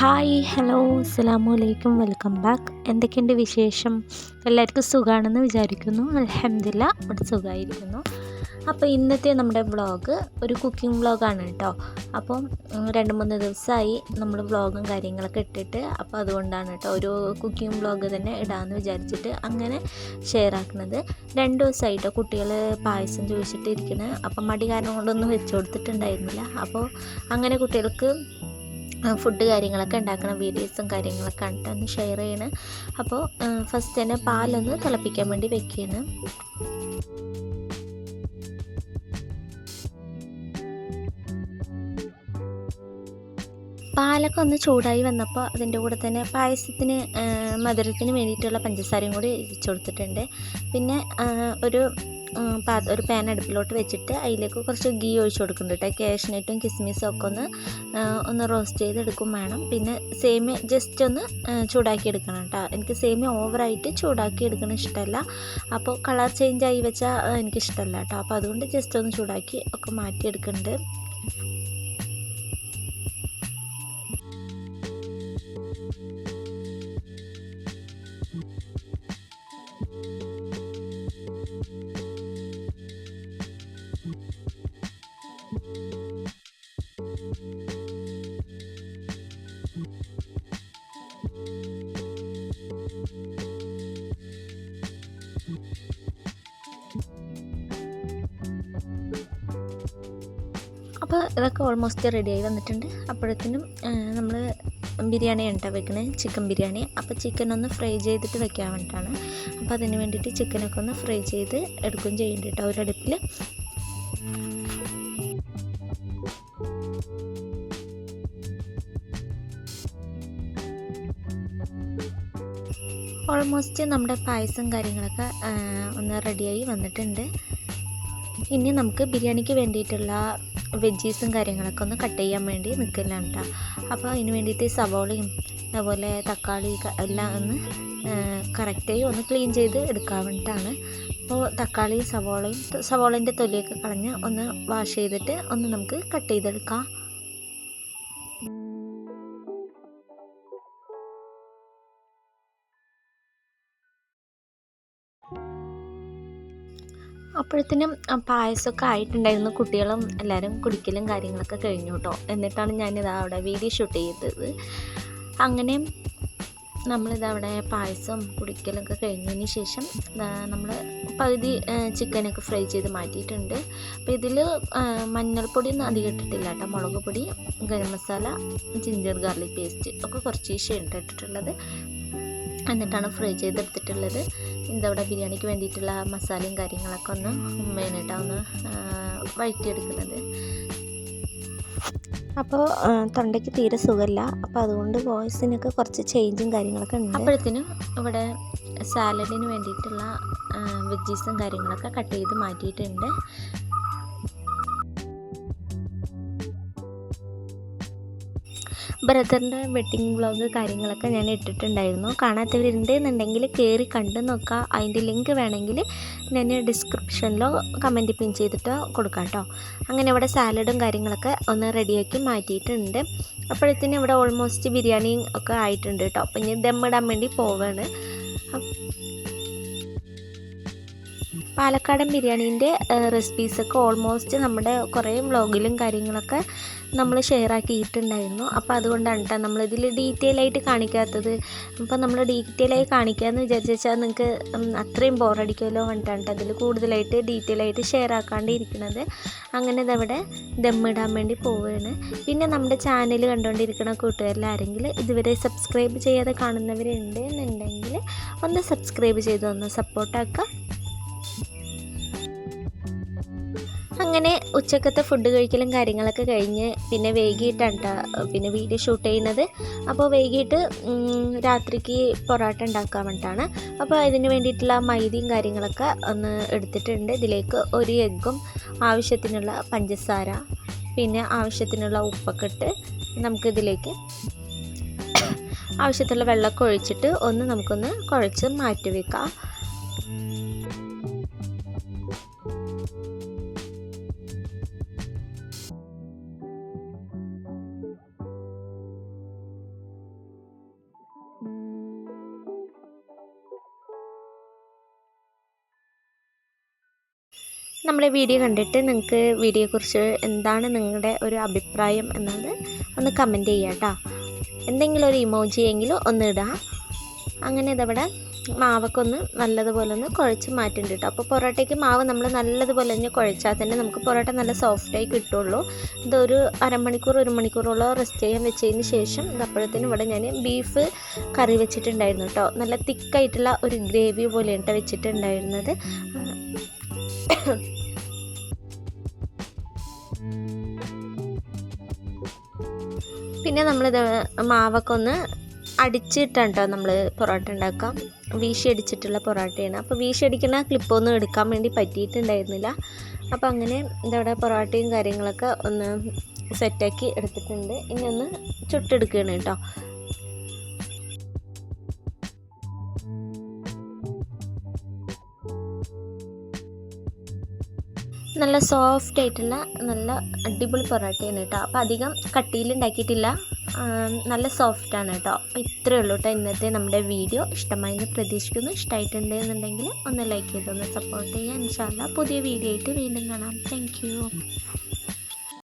Hi hello അസ്സാമു അലൈക്കും welcome back. എന്തൊക്കെയുണ്ട് വിശേഷം? എല്ലാവർക്കും സുഖമാണെന്ന് വിചാരിക്കുന്നു. അലഹമില്ല ഇവിടെ സുഖമായിരിക്കുന്നു അപ്പോൾ ഇന്നത്തെ നമ്മുടെ വ്ളോഗ് ഒരു കുക്കിംഗ് വ്ളോഗാണ് കേട്ടോ. അപ്പം രണ്ട് മൂന്ന് ദിവസമായി നമ്മൾ വ്ളോഗും കാര്യങ്ങളൊക്കെ ഇട്ടിട്ട് അപ്പോൾ അതുകൊണ്ടാണ് കേട്ടോ ഒരു കുക്കിംഗ് വ്ളോഗ് തന്നെ ഇടാമെന്ന് വിചാരിച്ചിട്ട് അങ്ങനെ ഷെയർ ആക്കുന്നത് രണ്ട് ദിവസമായിട്ടോ കുട്ടികൾ പായസം ചോദിച്ചിട്ട് ഇരിക്കുന്നത് അപ്പം മടി കാരണം കൊണ്ടൊന്നും വെച്ച് കൊടുത്തിട്ടുണ്ടായിരുന്നില്ല. അപ്പോൾ അങ്ങനെ കുട്ടികൾക്ക് ഫുഡ് കാര്യങ്ങളൊക്കെ ഉണ്ടാക്കുന്ന വീഡിയോസും കാര്യങ്ങളൊക്കെ കണ്ടിട്ട് ഒന്ന് ഷെയർ ചെയ്യണം. അപ്പോൾ ഫസ്റ്റ് തന്നെ പാലൊന്ന് തിളപ്പിക്കാൻ വേണ്ടി വെക്കുകയാണ് പാലൊക്കെ ഒന്ന് ചൂടായി വന്നപ്പോൾ അതിന്റെ കൂടെ തന്നെ പായസത്തിന് മധുരത്തിന് വേണ്ടിയിട്ടുള്ള പഞ്ചസാരയും കൂടി ഇടിച്ചു കൊടുത്തിട്ടുണ്ട്. പിന്നെ ഒരു ഒരു പാൻ അടുപ്പിലോട്ട് വെച്ചിട്ട് അതിലേക്ക് കുറച്ച് ഗീ ഒഴിച്ച് കൊടുക്കുന്നുണ്ട് കേട്ടോ കാഷ്നട്ടും കിസ്മിസും ഒക്കെ ഒന്ന് ഒന്ന് റോസ്റ്റ് ചെയ്തെടുക്കും വേണം. പിന്നെ സേമിയ ജസ്റ്റ് ഒന്ന് ചൂടാക്കി എടുക്കണം കേട്ടോ എനിക്ക് സേമിയ ഓവറായിട്ട് ചൂടാക്കി എടുക്കണം ഇഷ്ടമല്ല അപ്പോൾ കളർ ചേഞ്ച് ആയി വെച്ചാൽ എനിക്കിഷ്ടമല്ല കേട്ടോ അപ്പോൾ അതുകൊണ്ട് ജസ്റ്റ് ഒന്ന് ചൂടാക്കി ഒക്കെ മാറ്റിയെടുക്കുന്നുണ്ട്. അപ്പോൾ ഇതൊക്കെ ഓൾമോസ്റ്റ് റെഡി ആയി വന്നിട്ടുണ്ട്. അപ്പോഴത്തേനും നമ്മൾ ബിരിയാണി ഉണ്ടോ വെക്കണേ. ചിക്കൻ ബിരിയാണി. അപ്പോൾ ചിക്കൻ ഒന്ന് ഫ്രൈ ചെയ്തിട്ട് വെക്കാൻ വേണ്ടിയിട്ടാണ് അപ്പോൾ അതിന് വേണ്ടിയിട്ട് ചിക്കനൊക്കെ ഒന്ന് ഫ്രൈ ചെയ്ത് എടുക്കുകയും ചെയ്യുന്നുണ്ട് കേട്ടോ ഒരടുപ്പിൽ ഓൾമോസ്റ്റ് നമ്മുടെ പായസം കാര്യങ്ങളൊക്കെ ഒന്ന് റെഡിയായി വന്നിട്ടുണ്ട്. ഇനി നമുക്ക് ബിരിയാണിക്ക് വേണ്ടിയിട്ടുള്ള വെജീസും കാര്യങ്ങളൊക്കെ ഒന്ന് കട്ട് ചെയ്യാൻ വേണ്ടി നിൽക്കലാണ് കേട്ടോ അപ്പോൾ അതിന് വേണ്ടിയിട്ട് സവോളയും അതുപോലെ തക്കാളി എല്ലാം ഒന്ന് കറക്റ്റായി ഒന്ന് ക്ലീൻ ചെയ്ത് എടുക്കാൻ വേണ്ടിയിട്ടാണ്. അപ്പോൾ തക്കാളിയും സവോളയും സവോളേന്റെ തൊലിയൊക്കെ കളഞ്ഞ് ഒന്ന് വാഷ് ചെയ്തിട്ട് ഒന്ന് നമുക്ക് കട്ട് ചെയ്തെടുക്കാം. അപ്പോഴത്തേനും പായസമൊക്കെ ആയിട്ടുണ്ടായിരുന്നു. കുട്ടികളും എല്ലാവരും കുടിക്കലും കാര്യങ്ങളൊക്കെ കഴിഞ്ഞു കേട്ടോ. എന്നിട്ടാണ് ഞാനിത് അവിടെ വീഡിയോ ഷൂട്ട് ചെയ്തത്. അങ്ങനെ നമ്മളിത് അവിടെ പായസം കുടിക്കലൊക്കെ കഴിഞ്ഞതിന് ശേഷം നമ്മൾ പകുതി ചിക്കനൊക്കെ ഫ്രൈ ചെയ്ത് മാറ്റിയിട്ടുണ്ട്. അപ്പോൾ ഇതിൽ മഞ്ഞൾപ്പൊടിയൊന്നും അധികം ഇട്ടിട്ടില്ല കേട്ടോ. മുളക് പൊടി garam masala ginger garlic paste ഒക്കെ കുറച്ച് ഉണ്ട് ഇട്ടിട്ടുള്ളത്. എന്നിട്ടാണ് ഫ്രൈ ചെയ്തെടുത്തിട്ടുള്ളത്. ഇതവിടെ ബിരിയാണിക്ക് വേണ്ടിയിട്ടുള്ള മസാലയും കാര്യങ്ങളൊക്കെ ഒന്ന് മെയിനായിട്ടാണ് ഒന്ന് വഴറ്റിയെടുക്കുന്നത്. അപ്പോൾ തൊണ്ടയ്ക്ക് തീരെ സുഖമില്ല അപ്പോൾ അതുകൊണ്ട് വോയിസിനൊക്കെ കുറച്ച് ചേഞ്ചും കാര്യങ്ങളൊക്കെ ഉണ്ട്. അപ്പോഴത്തേനും ഇവിടെ സാലഡിന് വേണ്ടിയിട്ടുള്ള വെജീസും കാര്യങ്ങളൊക്കെ കട്ട് ചെയ്ത് മാറ്റിയിട്ടുണ്ട്. ബ്രദറിന്റെ വെഡ്ഡിങ് വ്ളോഗ് കാര്യങ്ങളൊക്കെ ഞാൻ ഇട്ടിട്ടുണ്ടായിരുന്നു. കാണാത്തവരുണ്ട് എന്നുണ്ടെങ്കിൽ കയറി കണ്ടു നോക്കുക അതിന്റെ ലിങ്ക് വേണമെങ്കിൽ ഞാൻ ഡിസ്ക്രിപ്ഷനിലോ കമന്റ് പിൻ ചെയ്തിട്ടോ കൊടുക്കാം കേട്ടോ. അങ്ങനെ ഇവിടെ സാലഡും കാര്യങ്ങളൊക്കെ ഒന്ന് റെഡിയാക്കി മാറ്റിയിട്ടുണ്ട്. അപ്പോഴത്തേനും ഇവിടെ ഓൾമോസ്റ്റ് ബിരിയാണിയും ഒക്കെ ആയിട്ടുണ്ട് കേട്ടോ. അപ്പം ഇനി ദമ്മിടാൻ വേണ്ടി പോവാണ്. പാലക്കാടൻ ബിരിയാണീന്റെ റെസിപ്പീസൊക്കെ ഓൾമോസ്റ്റ് നമ്മുടെ കുറേ വ്ളോഗിലും കാര്യങ്ങളൊക്കെ നമ്മൾ ഷെയർ ആക്കിയിട്ടുണ്ടായിരുന്നു. അപ്പോൾ അതുകൊണ്ടാണ് കേട്ടോ നമ്മളിതിൽ ഡീറ്റെയിൽ ആയിട്ട് കാണിക്കാത്തത്. അപ്പോൾ നമ്മൾ ഡീറ്റെയിൽ ആയി കാണിക്കാമെന്ന് വിചാരിച്ചാൽ നിങ്ങൾക്ക് അത്രയും ബോറടിക്കുമല്ലോ കണ്ടിട്ടാണ് കേട്ടോ അതിൽ കൂടുതലായിട്ട് ഡീറ്റെയിൽ ആയിട്ട് ഷെയർ ആക്കാണ്ട് ഇരിക്കുന്നത് അങ്ങനെ ഇതവിടെ ദമ്മിടാൻ വേണ്ടി പോവുകയാണ്. പിന്നെ നമ്മുടെ ചാനൽ കണ്ടുകൊണ്ടിരിക്കുന്ന കൂട്ടുകാരിൽ ആരെങ്കിലും ഇതുവരെ സബ്സ്ക്രൈബ് ചെയ്യാതെ കാണുന്നവരുണ്ട് എന്നുണ്ടെങ്കിൽ ഒന്ന് സബ്സ്ക്രൈബ് ചെയ്ത് ഒന്ന് സപ്പോർട്ടാക്കുക അങ്ങനെ ഉച്ചക്കത്തെ ഫുഡ് കഴിക്കലും കാര്യങ്ങളൊക്കെ കഴിഞ്ഞ് പിന്നെ വൈകിട്ടാണ് ട്ടോ പിന്നെ വീഡിയോ ഷൂട്ട് ചെയ്യുന്നത്. അപ്പോൾ വൈകിട്ട് രാത്രിക്ക് പൊറോട്ട ഉണ്ടാക്കാൻ വേണ്ടിയിട്ടാണ് അപ്പോൾ ഇതിന് വേണ്ടിയിട്ടുള്ള മൈദയും കാര്യങ്ങളൊക്കെ ഒന്ന് എടുത്തിട്ടുണ്ട്. ഇതിലേക്ക് ഒരു എഗ്ഗും ആവശ്യത്തിനുള്ള പഞ്ചസാര പിന്നെ ആവശ്യത്തിനുള്ള ഉപ്പൊക്കെ ഇട്ട് നമുക്കിതിലേക്ക് ആവശ്യത്തിനുള്ള വെള്ളമൊക്കെ ഒഴിച്ചിട്ട് ഒന്ന് നമുക്കൊന്ന് കുഴച്ച് മാറ്റി വെക്കാം നമ്മുടെ വീഡിയോ കണ്ടിട്ട് നിങ്ങൾക്ക് വീഡിയോയെക്കുറിച്ച് എന്താണ് നിങ്ങളുടെ ഒരു അഭിപ്രായം എന്നത് ഒന്ന് കമന്റ് ചെയ്യുക കേട്ടോ എന്തെങ്കിലും ഒരു ഇമോജി എങ്കിലും ഒന്ന് ഇടുക അങ്ങനെ ഇതവിടെ മാവൊക്കെ ഒന്ന് നല്ലതുപോലെ ഒന്ന് കുഴച്ച് മാറ്റേണ്ടി കേട്ടോ അപ്പോൾ പൊറോട്ടയ്ക്ക് മാവ് നമ്മൾ നല്ലതുപോലെ തന്നെ കുഴച്ചാൽ തന്നെ നമുക്ക് പൊറോട്ട നല്ല സോഫ്റ്റായി കിട്ടുള്ളൂ. ഇതൊരു അരമണിക്കൂർ ഒരു മണിക്കൂറോളം റെസ്റ്റ് ചെയ്യാൻ വെച്ചതിന് ശേഷം അപ്പോഴത്തേനും ഇവിടെ ഞാൻ ബീഫ് കറി വെച്ചിട്ടുണ്ടായിരുന്നു കേട്ടോ നല്ല തിക്കായിട്ടുള്ള ഒരു ഗ്രേവി പോലെയാണ് വെച്ചിട്ടുണ്ടായിരുന്നത്. പിന്നെ നമ്മളിത് മാവൊക്കെ ഒന്ന് അടിച്ചിട്ടാണ് നമ്മൾ പൊറോട്ട ഉണ്ടാക്കാം വീശി അടിച്ചിട്ടുള്ള പൊറോട്ടയാണ് അപ്പോൾ വീശി അടിക്കുന്ന ക്ലിപ്പൊന്നും എടുക്കാൻ വേണ്ടി പറ്റിയിട്ടുണ്ടായിരുന്നില്ല. അപ്പോൾ അങ്ങനെ ഇതവിടെ പൊറോട്ടയും കാര്യങ്ങളൊക്കെ ഒന്ന് സെറ്റാക്കി എടുത്തിട്ടുണ്ട്. ഇനി ഒന്ന് ചുട്ടെടുക്കുകയാണ് കേട്ടോ. നല്ല സോഫ്റ്റ് ആയിട്ടുള്ള നല്ല അടിപൊളി പൊറോട്ടയാണ് കേട്ടോ. അപ്പോൾ അധികം കട്ടിയിൽ ഉണ്ടാക്കിയിട്ടില്ല നല്ല സോഫ്റ്റാണ് കേട്ടോ അപ്പോൾ ഇത്രയേ ഉള്ളൂ കേട്ടോ ഇന്നത്തെ നമ്മുടെ വീഡിയോ ഇഷ്ടമായി എന്ന് പ്രതീക്ഷിക്കുന്നു. ഇഷ്ടമായിട്ടുണ്ട് എന്നുണ്ടെങ്കിൽ ഒന്ന് ലൈക്ക് ചെയ്തൊന്ന് സപ്പോർട്ട് ചെയ്യുക. ഇൻഷാല്ല പുതിയ വീഡിയോ ആയിട്ട് വീണ്ടും കാണാം. താങ്ക്